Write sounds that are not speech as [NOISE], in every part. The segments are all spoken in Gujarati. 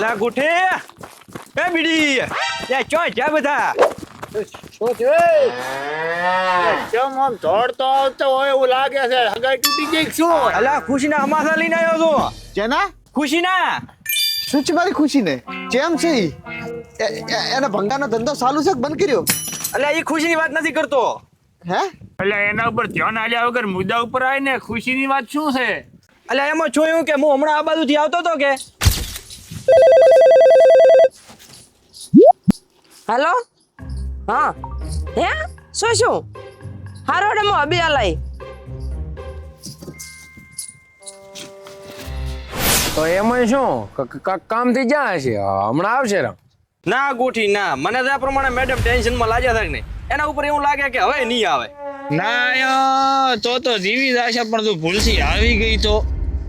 લા ગુઠી એ બીડી. લે ચો જા બધા. શું થયું કેમ આમ દોડતો આવતો હોય એવું લાગે છે. હગાઈ તૂટી ગઈ શું? અલા ખુશીના અમાસા લઈને આવ્યો છું. જેના? ખુશીના. શું છે મારી ખુશી ને જેમ છે ઈ? એ- એ- ભંગાનો ધંધો ચાલુ છે બંધ કર્યો? અલ્યા એ ખુશીની વાત નથી કરતો. હે? એટલે એના ઉપર ધ્યાન આલ્યા વગર મુદ્દા ઉપર આવીને ખુશીની વાત શું છે? અલ્યા એમાં જોયું કે હું હમણાં આ બાજુથી આવતો હતો કે? હેલો? હા. હે? શું શું? હારો હું અબી અલાઈ તો એમાં શું? કામથી જ્યાં હશે? હમણાં આવશે રામ. ના ગુઠી ના. મને તો આ પ્રમાણે મેડમ ટેન્શનમાં લાગ્યા થાય ને એના ઉપર એવું લાગે કે હવે નહીં આવે. ના યાર, તો તો જીવી જશે પણ તું ભૂલથી આવી ગઈ તો.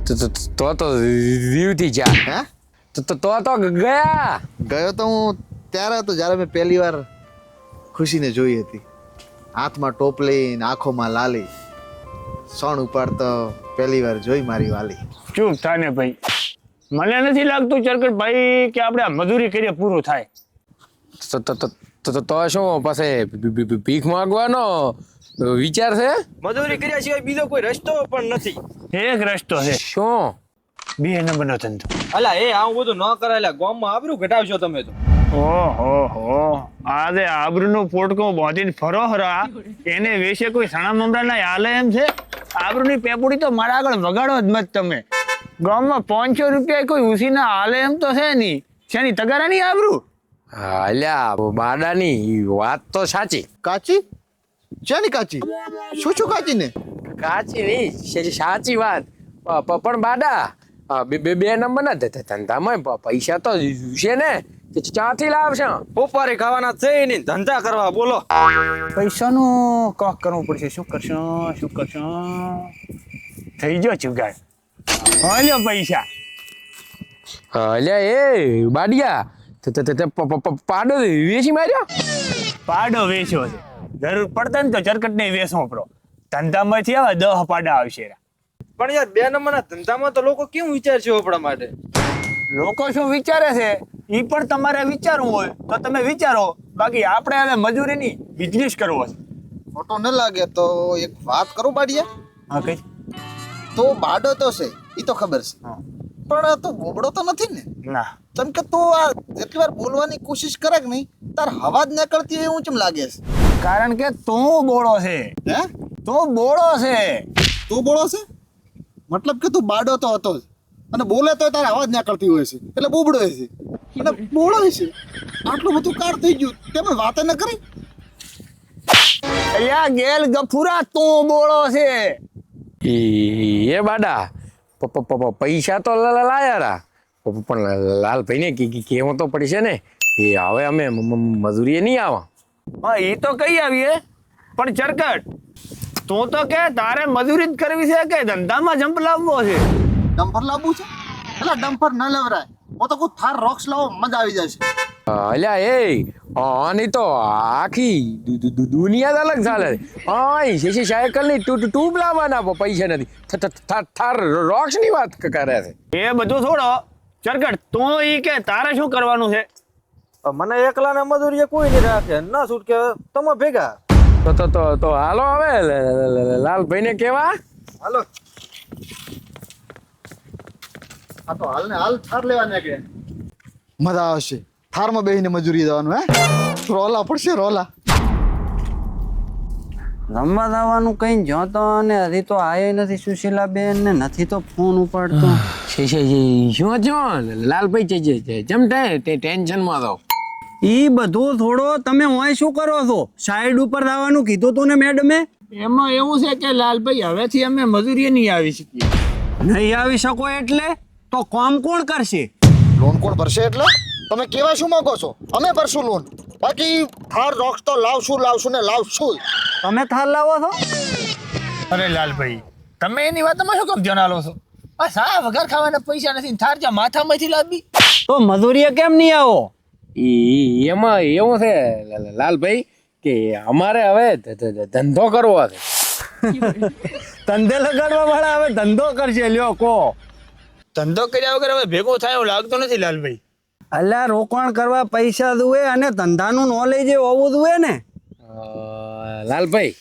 તો તો તો તો જા. હે? તો તો તો તો ગયા. ગયો તો હું ત્યારે તો જ્યારે મેં પહેલી વાર ખુશીને જોઈ હતી. હાથમાં ટોપલી લઈને આંખોમાં લાલી. સોણ ઉપાડતો પહેલી વાર જોઈ મારી વાલી. ચૂપ થાને ભાઈ. મને નથી લાગતું ચરકટ ભાઈ કે આપણે આ મજૂરી કરીએ પૂરું થાય. તો તો શું પાસે ભીખ માંગવાનો વિચાર છે? મજૂરી કર્યા સિવાય બીજો કોઈ રસ્તો પણ નથી. એક રસ્તો છે. શું? બે નંબરનો ધંધો. અલા એ આવું બધું ન કરાયેલા ગામમાં આબરું ઘટાવશો તમે તો. ઓહો હો. આજે આબરૂનું પોટકો બાંધીને ફરો હરા એને વેશે કોઈ સણા મમરા હાલે એમ છે. આબરૂની પેપુડી તો મારા આગળ વગાડો જ મત તમે. ગામમાં પાંચસો રૂપિયા કોઈ ઉસીના હાલે એમ તો છે નહીં. શેની તગારાની આબરૂ? અલ્યા બાડાની વાત તો સાચી. કાચી? શેની કાચી? શું શું કાચી ને કાચી નહીં સાચી વાત. પણ બાડા બે બે ના ધંધામાં પૈસા તો છે ને. ક્યાંથી લાવશે? પોપારી ખાવાના છે નહીં ધંધા કરવા બોલો. પૈસાનું કોક કરવું પડશે. શું કરશો? શું કરશો? થઈ જો ચુગાડ હાલ્યો પૈસા. અલ્યા એ બાડિયા. પાડો વેચી માર્યો? પાડો વેચ્યો છે. જરૂર પડતા ને તો ચરકટ ને વેચવો પડો ધંધામાંથી આવે દહ પાડા આવશે. પણ યાર બે નંબરના ધંધામાં તો લોકો કેવું વિચારશે આપણા માટે? લોકો શું વિચારે છે? એ પણ તમારે વિચારવું હોય તો તમે વિચારો. બાકી આપણે હવે મજૂરીની બિઝનેસ કરવો છે. ખોટો ન લાગે તો એક વાત કરું બાડિયા હા કઈ. તો બાડો તો છે એ તો ખબર છે. પણ તું બોબડો તો નથી ને? ના. તમ કે તું આ એટલી વાર બોલવાની કોશિશ કરે કે નહીં તાર હવા જ નીકળતી હોય એવું ચમ લાગે છે? કારણ કે તું બોળો છે. હે? તું બોળો છે. તું બોળો છે? મતલબ કે તું બાડો તો હતો જ. અને બોલે તો તારે અવાજ નીકળતી હોય છે. એટલે બોબડો છે. અને બોળો છે. આટલું બધું કાર થઈ ગયું. તેમાં વાત ન કરી? અલ્યા ગેલ ગફુરા તું બોળો છે. એ બાડા. પૈસા તો લાયા પણ લાલભાઈને ને કે- કેવો તો છે ને. એ હવે અમે મજૂરીએ નહીં આવા. હા એ તો કઈ આવીએ પણ ચરકટ તું તો કે તારે મજૂરી જ કરવી છે કે ધંધામાં જંપ લાવવો છે? ડમ્પર લાવવું છે? એટલે ડમ્પર ન લેવરાય. હું તો કોઈ થાર રોક્સ લાવો મજા આવી જાય છે. અલ્યા એ આની તો આખી દુનિયા જ અલગ ચાલે હા શીશી સાયકલની ટુ ટૂબ લાવવાના પૈસા નથી. થાર રોક્સની વાત કરે છે. એ બધું છોડો. ચરકટ તો ઈ કે તારે શું કરવાનું છે? મને એકલાને મજૂરી કોઈ નહીં રાખે. ના છૂટ કે તમે ભેગા. તો તો તો તો હાલો હવે. લાલભાઈ ને કેવા? હાલો. આ તો હાલ ને હાલ થાર લેવા નીકળે મજા આવશે. થારમાં બેહીને મજૂરી દેવાનું હે? રોલા પડશે રોલા. રમવા જવાનું કઈ જોતો અને હજી તો આયો નથી સુશીલા બેન ને નથી તો ફોન ઉપાડતો. [SIGHS] શું છો? લાલભાઈ છે છે છે જેમ તે ટેન્શનમાં રહો. ઈ બધું થોડો તમે હોય શું કરો છો? સાઈડ ઉપર જવાનું કીધું તું ને મેડમે? એમાં એવું છે કે લાલભાઈ હવેથી અમે મજૂરી નહીં આવી શકીએ. નહીં આવી શકો એટલે? તો કામ કોણ કરશે? લોન કોણ ભરશે એટલે? તમે કેવા શું માંગો છો? અમે ભરશું લોન. બાકી થાર રોક્સ તો લાવશું લાવશું ને લાવશું. તમે થાર લાવો છો? અરે લાલભાઈ તમે એની વાતમાં શું કામ ધ્યાન આલો છો? આ સા વગર ખાવાના પૈસા નથી થાર જ્યાં માથામાંથી લાવી. તો મજૂરીએ કેમ નહીં આવો? ઈ એમાં એવું છે લાલભાઈ કે અમારે હવે ધંધો કરવો છે. ધંધે લગાડવા વાળા હવે ધંધો કરશે લ્યો કો. ધંધો કર્યા વગર હવે ભેગો થાય એવું લાગતો નથી લાલભાઈ. અલ્યા રોકાણ કરવા પૈસા જુએ અને ધંધાનું નોલેજ હોવું જોઈએ ને. લાલભાઈ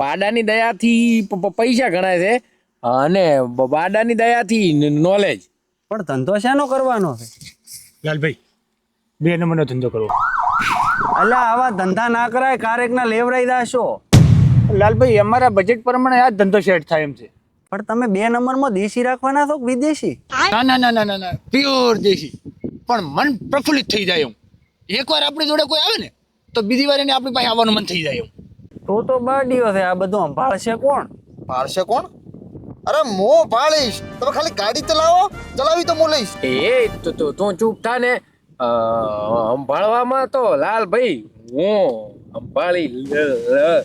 પાડાની દયાથી પૈસા ગણાય છે અને બાડાની દયાથી નોલેજ પણ ધંધો શેનો કરવાનો છે? લાલભાઈ બે નંબરનો ધંધો કરવો. અલ્યા આવા ધંધા ના કરાય કારેકના લેવરાઈ દાશો લાલભાઈ અમારા બજેટ પ્રમાણે આ જ ધંધો સેટ થાય એમ છે. પણ તમે બે નંબરમાં દેશી રાખવાના છો કે વિદેશી? ના ના ના ના ના ના. પ્યોર દેશી. પણ મન પ્રફુલ્લિત થઈ જાય એમ એકવાર આપણી જોડે કોઈ આવે ને તો બીજી વાર એને આપણી પાસે આવવાનું મન થઈ જાય એમ તો તો બાડીઓ છે. આ બધું સંભાળશે કોણ? પાડશે કોણ? અરે મો પાડીશ તમે ખાલી ગાડી ચલાવો. ચલાવી તો હું લઈશ. એ તો તો તું ચૂપ થા ને સંભાળવામાં તો લાલભાઈ હું સંભાળી લ- લ-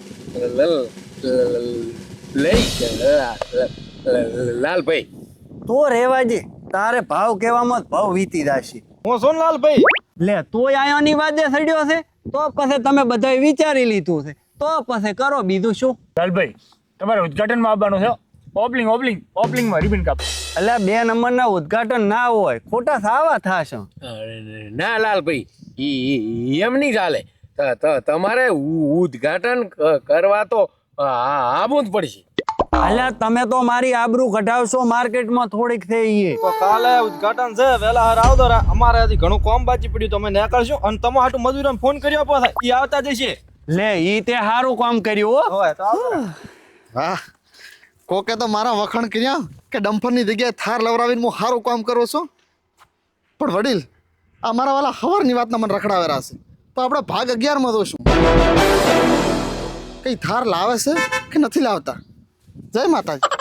લ- લ- લઈ લાલભાઈ. તો રેવાજી તારે ભાવ કહેવામાં જ ભાવ વીતી દાશી હું સોનલાલભાઈ લે તોય આયોની વાદે સડ્યો છે તો પછી તમે બધાય વિચારી લીધું છે. તો પછી કરો બીજું શું? લાલભાઈ તમારે ઉદઘાટનમાં આવવાનું છે. ઓપલિંગ ઓપલિંગ ઓપલિંગમાં રિબન કાપ. એટલે બે નંબરના ઉદ્ઘાટન ના હોય ખોટા સાવા થાશે. ના લાલભાઈ એમ નહીં ચાલે. તમારે ઉદ્ઘાટન કરવા તો આ- આવવું જ પડશે અલ્યા તમે તો મારી આબરૂ કઢાવશો માર્કેટમાં થોડીક થઈ એ તો કાલે ઉદઘાટન છે વહેલા હાર આવતો રા અમારે હજી ઘણું કોમ બાકી પડ્યું તમે અમે નીકળશું અને તમે હાટું મજૂરોને ફોન કર્યો પાછા ઈ આવતા જશે. લે ઈ તે સારું કામ કર્યું હો. તો વાહ. કોકે તો મારા વખાણ કર્યા કે ડમ્ફરની જગ્યાએ થાર લવરાવીને હું સારું કામ કરું છું? પણ વડીલ આ મારા વાલા હવારની વાતના મને રખડાવેરા છે. તો આપણે ભાગ અગિયારમાં તો કઈ થાર લાવે છે કે નથી લાવતા? જય માતાજી.